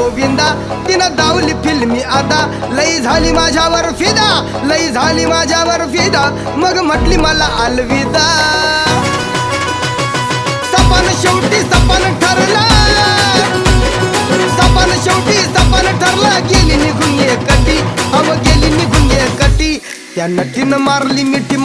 गोविंदा तिनं दावली फिल्मी आता लई झाली माझ्यावर फिदा लई झाली माझ्यावर फिदा. मग म्हटली मला अलविदा. सपन शेवटी सपन ठरला. सपन शेवटी सपन ठरला. गेली निघून ये कटी. अव गेली निघून ये कटी. त्या नटीनं मारली मिठी.